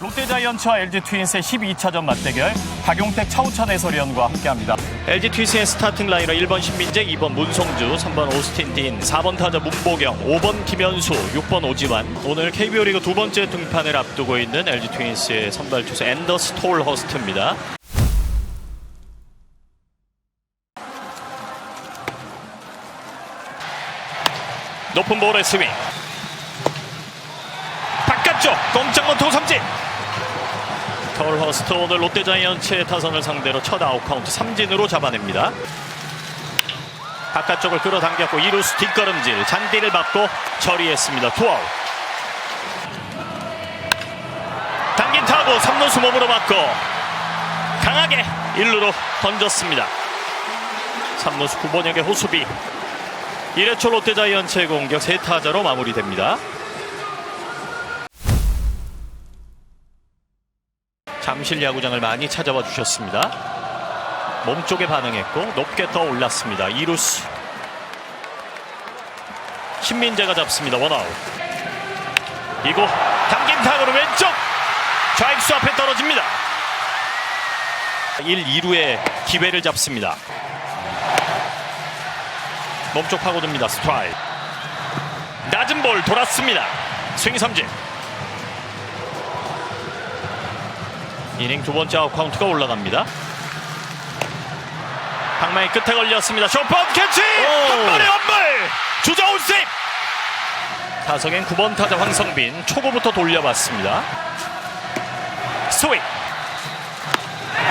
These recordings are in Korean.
롯데자이언츠와 LG 트윈스의 12차전 맞대결 박용택 차우찬 해설위원과 함께합니다. LG 트윈스의 스타팅 라인업 1번 신민재, 2번 문성주, 3번 오스틴 딘, 4번 타자 문보경, 5번 김현수, 6번 오지환. 오늘 KBO 리그 두 번째 등판을 앞두고 있는 LG 트윈스의 선발 투수 앤더스 톨 허스트입니다. 높은 볼의 스윙. 바깥쪽 꼼짝못 투삼진. 톨 허스트 오늘 롯데자이언츠의 타선을 상대로 첫 아웃 카운트 삼진으로 잡아냅니다. 바깥쪽을 끌어당겼고 이루스 뒷걸음질 잔디를 받고 처리했습니다. 투아웃. 당긴 타고 3루수 몸으로 맞고 강하게 1루로 던졌습니다. 3루수 9번역의 호수비 1회 초 롯데자이언츠의 공격 세 타자로 마무리됩니다. 잠실 야구장을 많이 찾아와 주셨습니다. 몸쪽에 반응했고 높게 더 올랐습니다. 이루스 신민재가 잡습니다. 원아웃. 이고 당긴 타구로 왼쪽 좌익수 앞에 떨어집니다. 1, 2루에 기회를 잡습니다. 몸쪽 파고듭니다. 스트라이크. 낮은 볼 돌았습니다. 스윙 삼진. 이닝 두 번째 아웃 카운트가 올라갑니다. 방망이 끝에 걸렸습니다. 쇼퍼 캐치! 한 발에 한발! 주자 올세! 타석엔 9번 타자 황성빈 초구부터 돌려봤습니다. 스윙!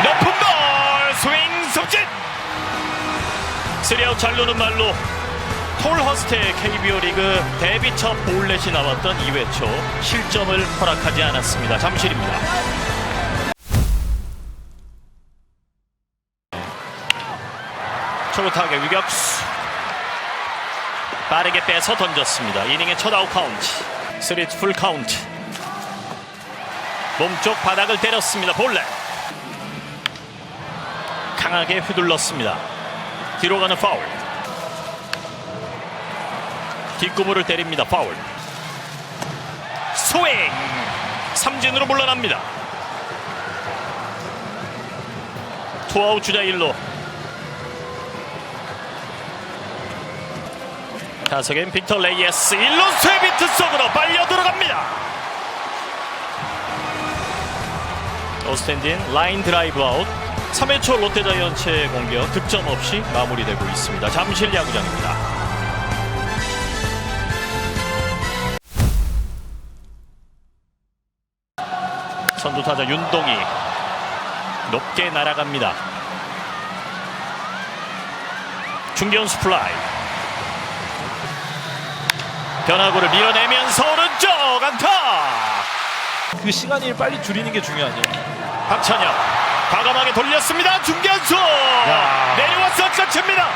높은 볼! 스윙 삼진! 스리아웃 잘루는 말로 톨 허스트의 KBO 리그 데뷔 첫 볼넷이 나왔던 2회 초 실점을 허락하지 않았습니다. 잠실입니다. 타격 유격수 빠르게 빼서 던졌습니다. 이닝의 첫 아웃 카운트. 스리트 풀 카운트. 몸쪽 바닥을 때렸습니다. 볼넷. 강하게 휘둘렀습니다. 뒤로 가는 파울. 뒷구부를 때립니다. 파울. 스윙! 삼진으로 물러납니다. 투아웃 주자 1루. 타석엔 빅터 레이에스 1루 스위비트 속으로 빨려 들어갑니다. 오스텐딘 라인 드라이브 아웃 3회 초 롯데자이언츠의 공격 득점 없이 마무리되고 있습니다. 잠실 야구장입니다. 선두 타자 윤동이 높게 날아갑니다. 중견수 플라이 변화구를 밀어내면서 오른쪽 안타 그 시간을 빨리 줄이는 게 중요하죠. 박찬혁 과감하게 돌렸습니다 중견수 야. 내려와서 끝입니다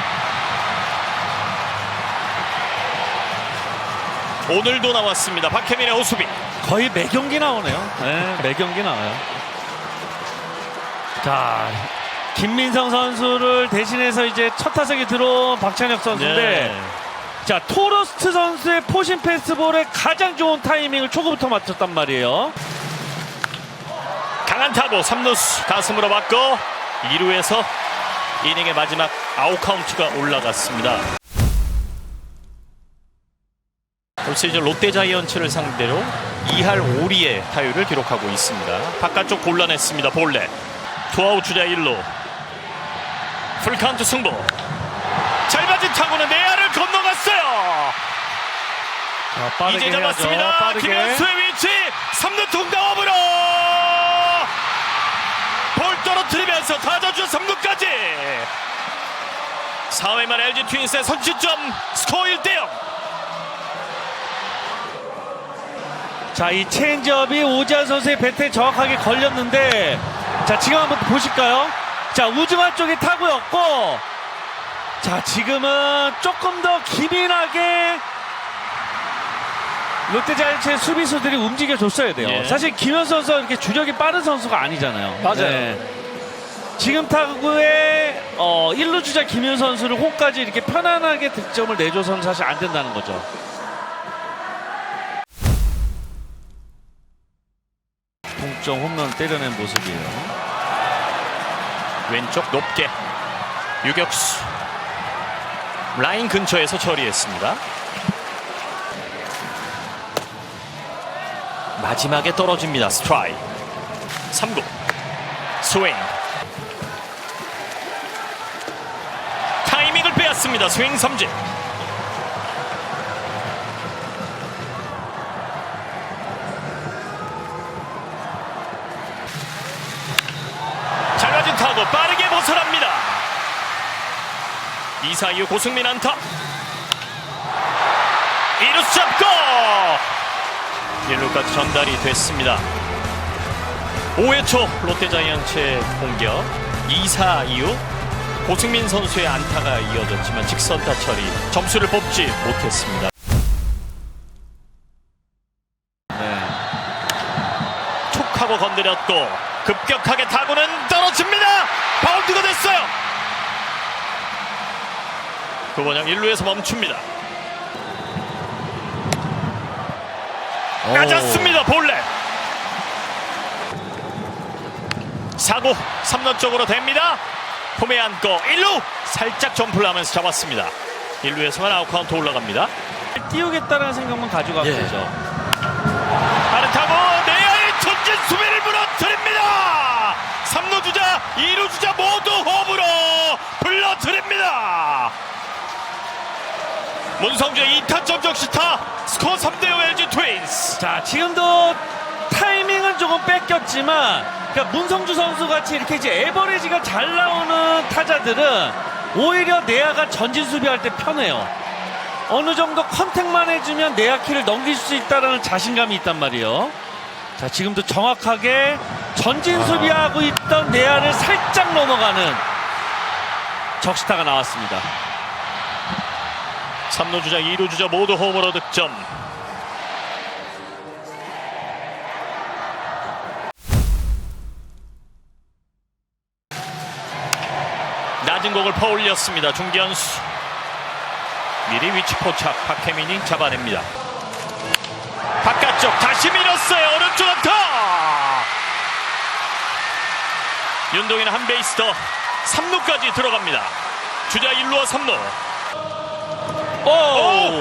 오늘도 나왔습니다 박혜민의 호수비 거의 매 경기 나오네요. 네, 매 경기 나와요. 자, 김민성 선수를 대신해서 이제 첫 타석에 들어온 박찬혁 선수인데, 네. 자, 토러스트 선수의 포신 패스볼에 가장 좋은 타이밍을 초구부터 맞췄단 말이에요. 강한 타구 3루수 가슴으로 맞고 2루에서 이닝의 마지막 아웃 카운트가 올라갔습니다 올 시즌 롯데 자이언츠를 상대로 2할 5리의 타율을 기록하고 있습니다. 바깥쪽 곤란했습니다. 볼넷. 투아웃 주자 1루. 풀카운트 승부. 잘 맞은 타구는 건너갔어요. 자, 이제. 잡았습니다. 김현수의 위치 3루 통다업으로 볼 떨어뜨리면서 타자주 3루까지 4회 말 LG 트윈스의 선취점 스코어 1대0 자, 이 체인지업이 오지환 선수의 배트에 정확하게 걸렸는데, 자, 지금 한번 보실까요? 자, 우중한 쪽이 타구였고, 자, 지금은 조금 더 기민하게 롯데자이언츠의 수비수들이 움직여줬어야 돼요. 예. 사실 김현 선수가 이렇게 주력이 빠른 선수가 아니잖아요. 맞아요. 지금 타구에 어, 1루 주자 김현 선수를 홈까지 이렇게 편안하게 득점을 내줘서는 사실 안 된다는 거죠. 동점 홈런 때려낸 모습이에요. 왼쪽 높게 유격수 라인 근처에서 처리했습니다. 마지막에 떨어집니다. 스트라이크 3구 스윙 타이밍을 빼앗습니다. 스윙 삼진 잘 맞은 타구 빠르게 벗어납니다. 2사 이후 고승민 안타. 1루 잡고 1루까지 전달이 됐습니다. 5회 초 롯데자이언츠의 공격 2사 이후 고승민 선수의 안타가 이어졌지만 직선타 처리 점수를 뽑지 못했습니다. 네. 촉하고 건드렸고 급격하게 타구는 떨어집니다. 바운드가 됐어요. 구번영 1루에서 멈춥니다. 맞았습니다. 볼넷. 사구 3루 쪽으로 됩니다. 홈에 안고 1루 살짝 점프를 하면서 잡았습니다. 1루에서만 아웃 카운트 올라갑니다. 오. 띄우겠다는 생각만 가져가면 예. 되죠. 빠른 타고 내야의 전진 수비를 무너뜨립니다. 3루 주자, 2루 주자 모두 홈으로 불러드립니다. 문성주의 2타점 적시타 스코어 3대5 LG 트윈스. 자, 지금도 타이밍은 조금 뺏겼지만, 그러니까 문성주 선수 같이 이렇게 이제 에버리지가 잘 나오는 타자들은 오히려 내야가 전진 수비할 때 편해요. 어느 정도 컨택만 해주면 내야 키를 넘길 수 있다는 자신감이 있단 말이에요. 자, 지금도 정확하게 전진 수비하고 있던 내야를 살짝 넘어가는 적시타가 나왔습니다. 3루 주자, 2루 주자 모두 홈으로 득점. 낮은 공을 퍼올렸습니다. 중견수. 미리 위치 포착. 박혜민이 잡아냅니다. 바깥쪽 다시 밀었어요. 오른쪽 안타. 윤동이는 한 베이스 더 3루까지 들어갑니다. 주자 1루와 3루. 오! 오!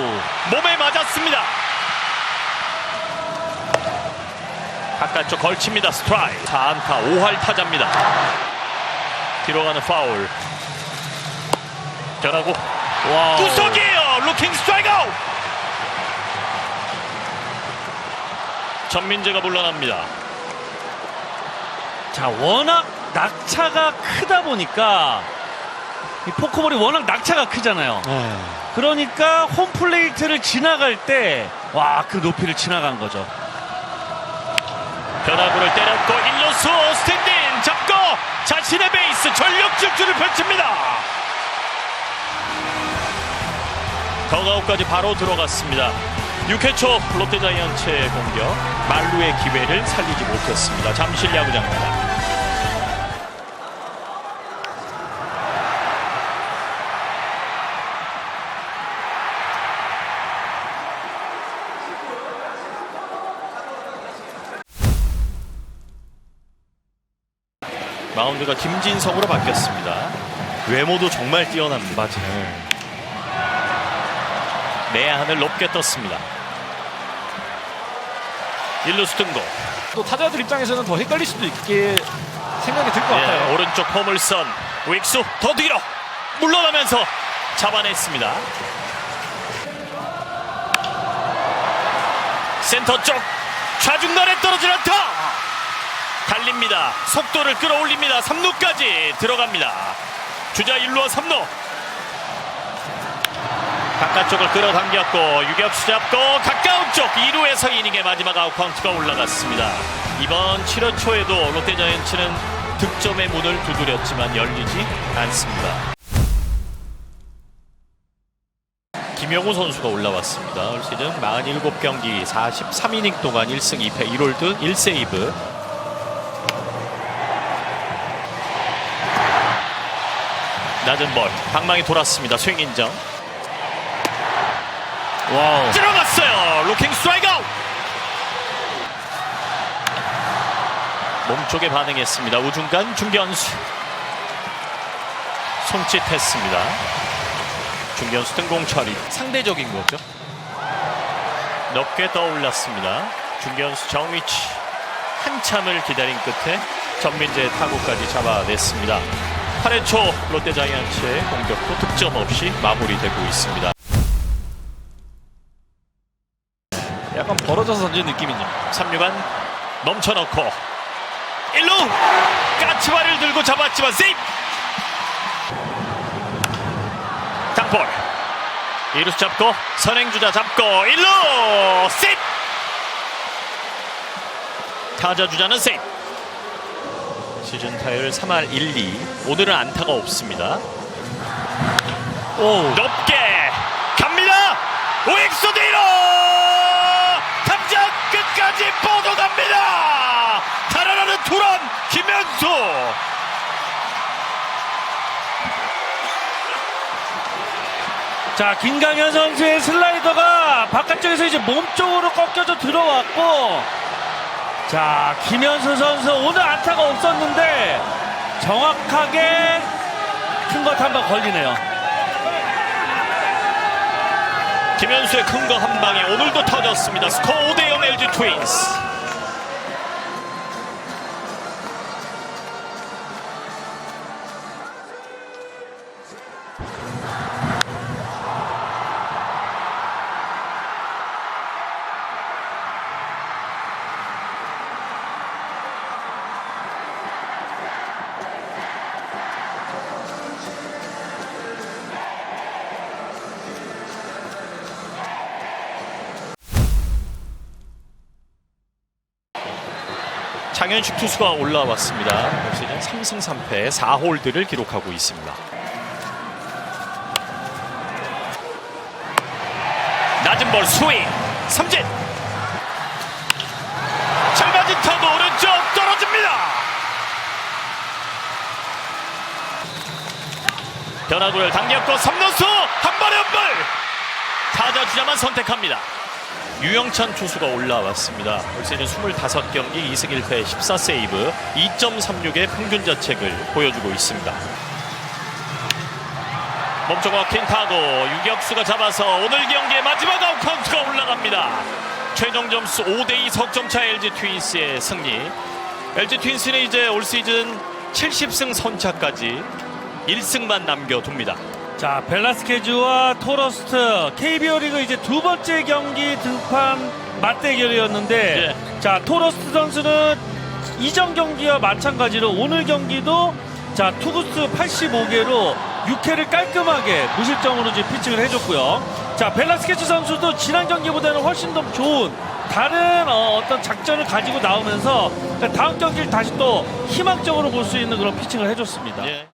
몸에 맞았습니다. 바깥쪽 걸칩니다. 스트라이크. 4안타 5할 타자입니다. 뒤로 가는 파울. 변하고 와우. 구석이에요. 루킹 스트라이크 아웃. 전민재가 물러납니다. 자, 워낙 낙차가 크다 보니까 이 포크볼이 워낙 낙차가 크잖아요. 그러니까 홈플레이트를 지나갈 때 와, 그 높이를 지나간 거죠. 변화구를 때렸고 1루수 스탠딩 잡고 자신의 베이스 전력 질주를 펼칩니다. 더가웃까지 바로 들어갔습니다. 6회 초 롯데 자이언츠의 공격 말루의 기회를 살리지 못했습니다. 잠실 야구장입니다. 마운드가 김진성으로 바뀌었습니다. 외모도 정말 뛰어납니다. 맞아요. 내야하늘 높게 떴습니다. 1루수 등고 또 타자들 입장에서는 더 헷갈릴 수도 있게 생각이 들것 예, 같아요. 오른쪽 포물선 윅수 더 뒤로 물러나면서 잡아냈습니다. 센터 쪽 좌중간에 떨어진 안타 달립니다. 속도를 끌어올립니다. 3루까지 들어갑니다. 주자 1루와 3루 바깥쪽을 끌어당겼고 유격수 잡고 가까운 쪽 2루에서 이닝의 마지막 아웃카운트가 올라갔습니다. 이번 7회 초에도 롯데자이언츠는 득점의 문을 두드렸지만 열리지 않습니다. 김영우 선수가 올라왔습니다. 올 시즌 47경기 43이닝 동안 1승 2패 1홀드 1세이브 낮은 볼 방망이 돌았습니다. 스윙 인정 와우. 들어갔어요. 루킹 스트라이크 아웃. 몸쪽에 반응했습니다. 우중간 중견수 손짓했습니다. 중견수 등공 처리 상대적인 거죠. 높게 떠올랐습니다. 중견수 정위치 한참을 기다린 끝에 전민재의 타구까지 잡아냈습니다. 8회 초 롯데 자이언츠의 공격도 득점 없이 마무리되고 있습니다. 약간 벌어져서 던진 느낌이죠. 3루간 넘쳐놓고 1루! 까치발을 들고 잡았지만 세이프! 땅볼! 2루수 잡고 선행주자 잡고 1루! 세이프! 타자 주자는 세이프 시즌 타율 3할 1, 2 오늘은 안타가 없습니다. 오, 높게 갑니다. 오익수 뒤로! 탐장 끝까지 뻗어갑니다. 달아나는 투런 김현수. 자 김강현 선수의 슬라이더가 바깥쪽에서 이제 몸쪽으로 꺾여져 들어왔고 자 김현수 선수 오늘 안타가 없었는데 정확하게 큰 것 한 방 걸리네요. 김현수의 큰 거 한 방에 오늘도 터졌습니다 스코어 5대0 LG 트윈스 장현식 투수가 올라왔습니다. 올 시즌 3승 3패 4홀드를 기록하고 있습니다. 낮은 볼 스윙 삼진. 잘 맞은 타구 오른쪽 떨어집니다. 변화구를 당겼고 3루수 한 발에 한 발 타자 주자만 선택합니다 유영찬 투수가 올라왔습니다. 올 시즌 25경기 2승 1패 14세이브 2.36의 평균 자책을 보여주고 있습니다. 멈춰 막힌 타구 유격수가 잡아서 오늘 경기의 마지막 아웃 카운트가 올라갑니다. 최종 점수 5대2 석점차 LG 트윈스의 승리. LG 트윈스는 이제 올 시즌 70승 선차까지 1승만 남겨둡니다. 자 벨라스케즈와 토러스트 KBO 리그 이제 두 번째 경기 등판 맞대결이었는데 자 토러스트 선수는 이전 경기와 마찬가지로 오늘 경기도 자 투구수 85개로 6회를 깔끔하게 무실점으로 이제 피칭을 해줬고요. 자 벨라스케즈 선수도 지난 경기보다는 훨씬 더 좋은 다른 어, 떤 작전을 가지고 나오면서 다음 경기를 다시 또 희망적으로 볼 수 있는 그런 피칭을 해줬습니다. 예.